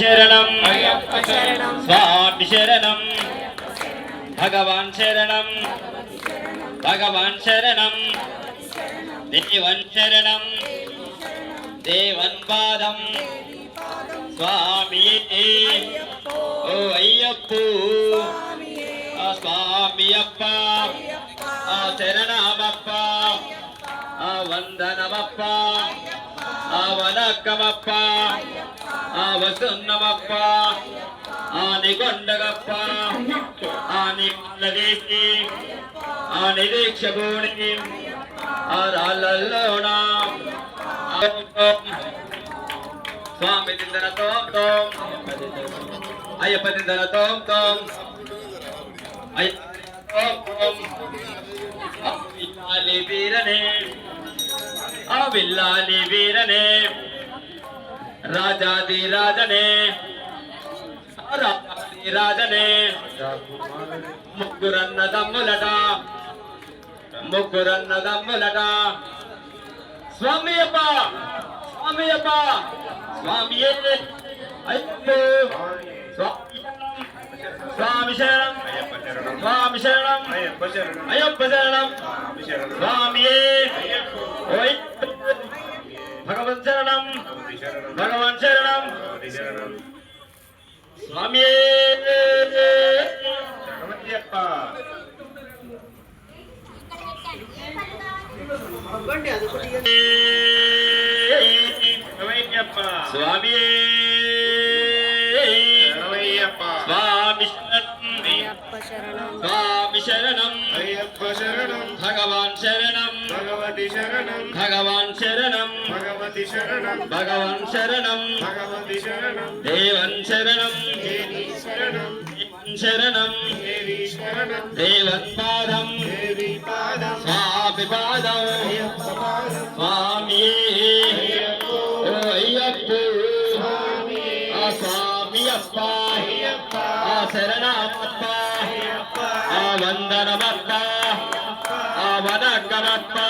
శరణం. స్వామి శరణం. భగవాన్ శరణం. భగవాన్ శరణం. దేవన్ శరణం. దేవన్ పాదం. స్వామి ఓ అయ్యప్పు. స్వామి అప్ప ఆ శరణమప్ప. ఆ వందనమప్ప. ఆ వనక్కమప్ప. ఆ వసున్నమప్ప ఆని కొండగప్ప ఆని మల్లవేసి ఆ నిరీక్ష భూణి ఆ రాళ్ళల్లో స్వామి దిందన తోం అయ్యప్ప దిందన తోం అయ్యాలి వీరనే ఆ విల్లాలి వీరనే రాజాది రాజనే. రాజాది రాజనే. ముగ్గురన్న దమ్ములట. ముగ్గురన్న దమ్ములట. స్వామి అప్ప స్వామి అప్ప స్వామి స్వామి శరణం. స్వామి శరణం. అయ్యప్ప శరణం. స్వామి ఓయ్ భగవన్ శరణం భగవాన్ శరణం స్వామి స్వామి స్వామి శరణం. స్వామి శరణం. శరణం భగవాన్ శరణం. భగవతి శరణం. భగవాన్ శరణం. భగవతి శరణం. భగవాన్ శరణం. భగవతి శరణం. దేవన్ శరణం. దేవి శరణం. శరణం. దేవి శరణం. దేవన్ పాదం. దేవి పాదం. స్వామి పాదం. అయ్యప్పో అప్ప శరణమప్ప వందనమప్ప భగవత్పా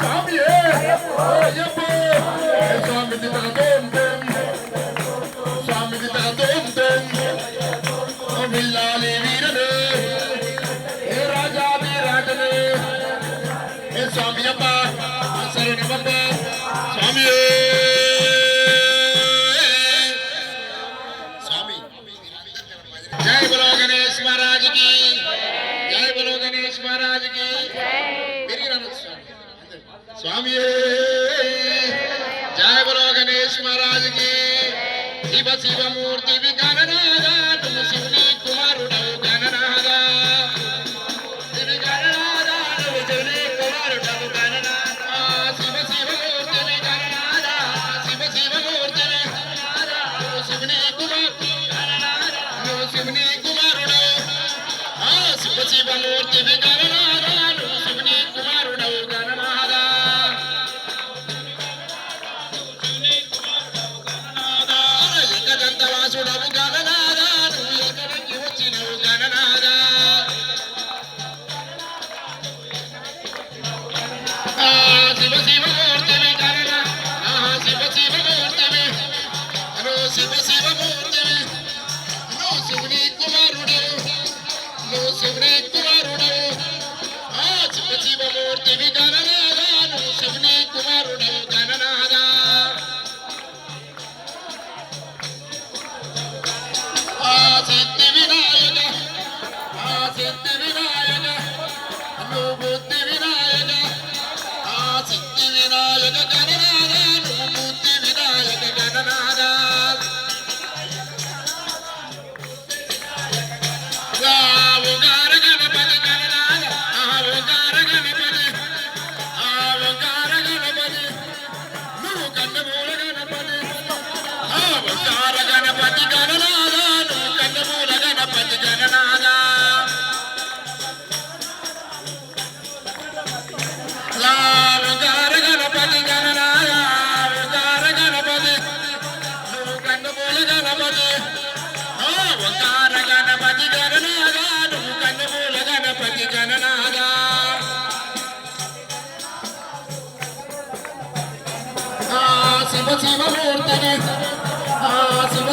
சாமியே சாமி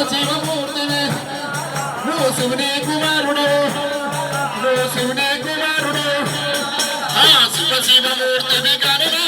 శివమూర్తిని. నువ్వు శివుని కుమారుడు. నువ్వు శివుని కుమారుడు. ఆ Shiva శివమూర్తిని కనుగా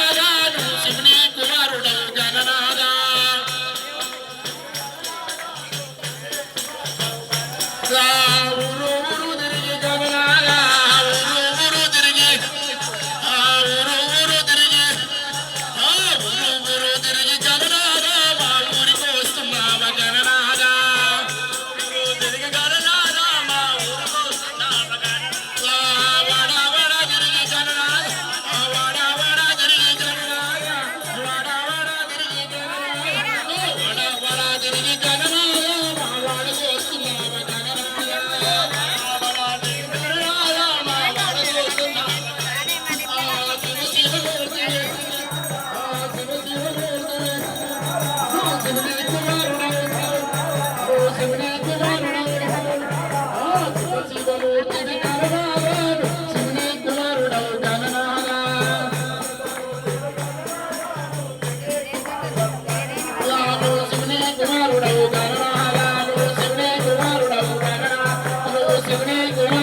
Gracias.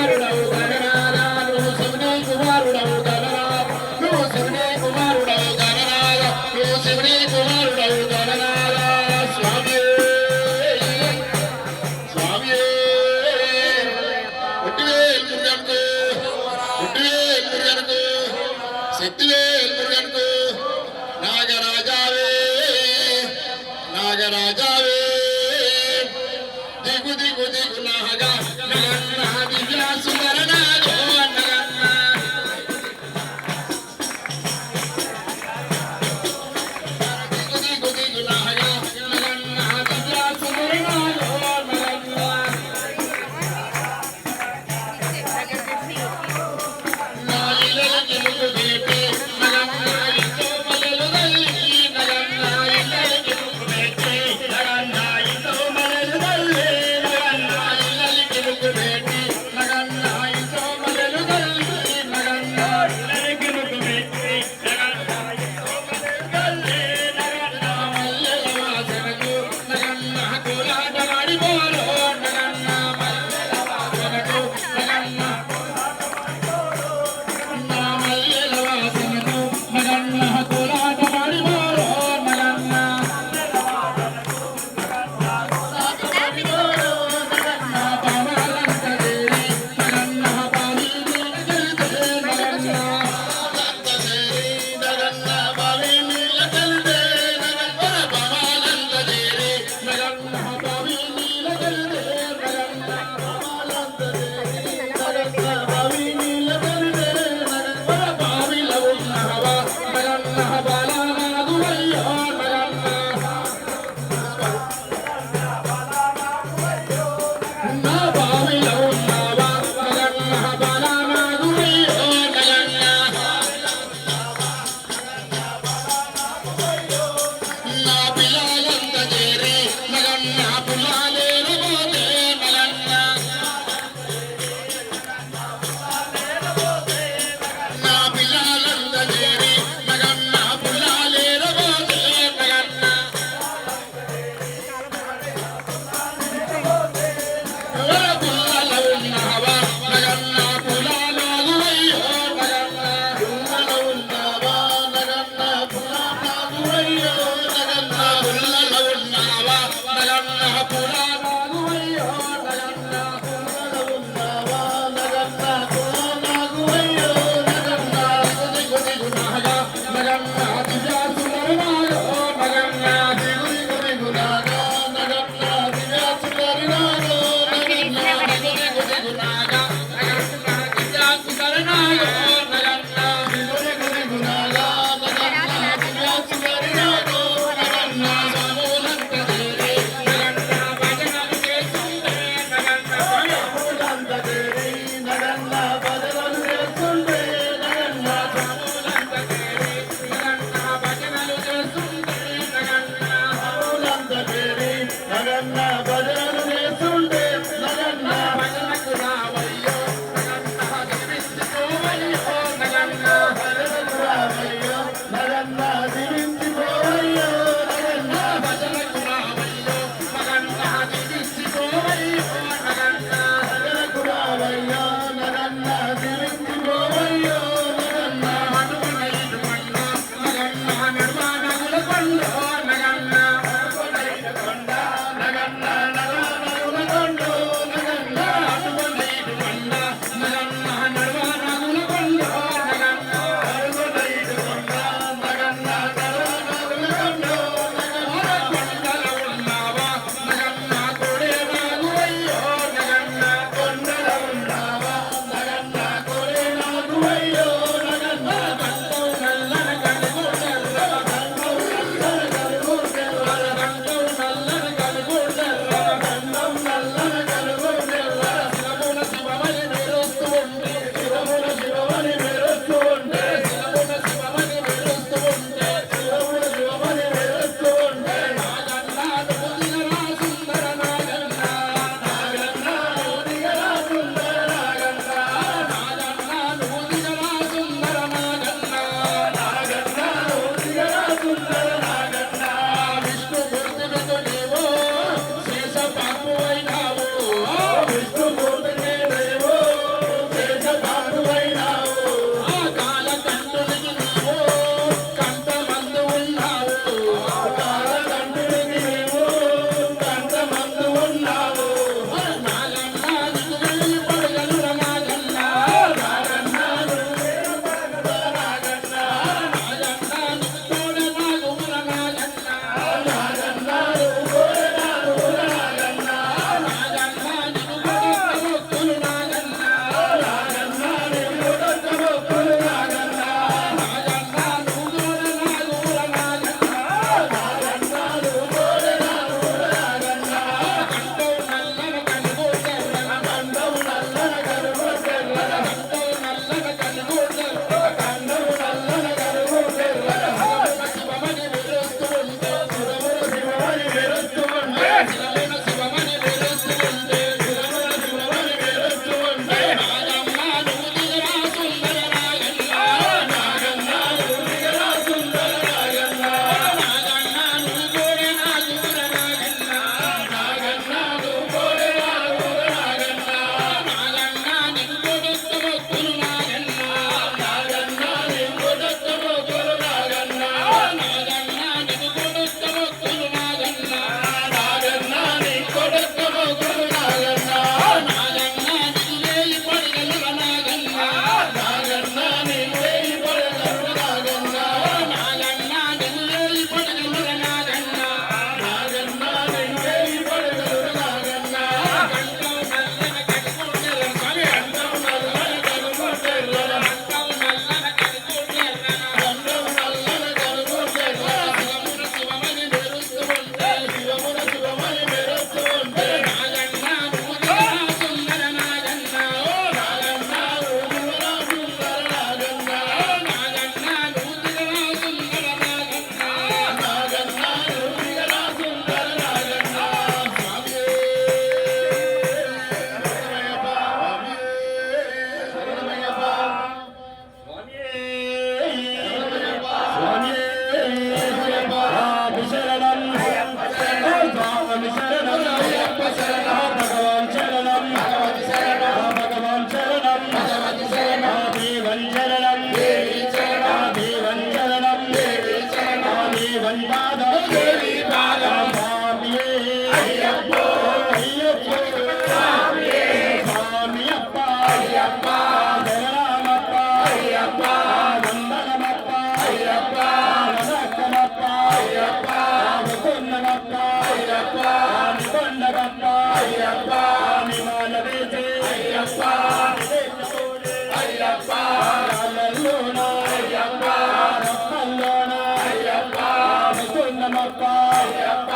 Thank you. pátria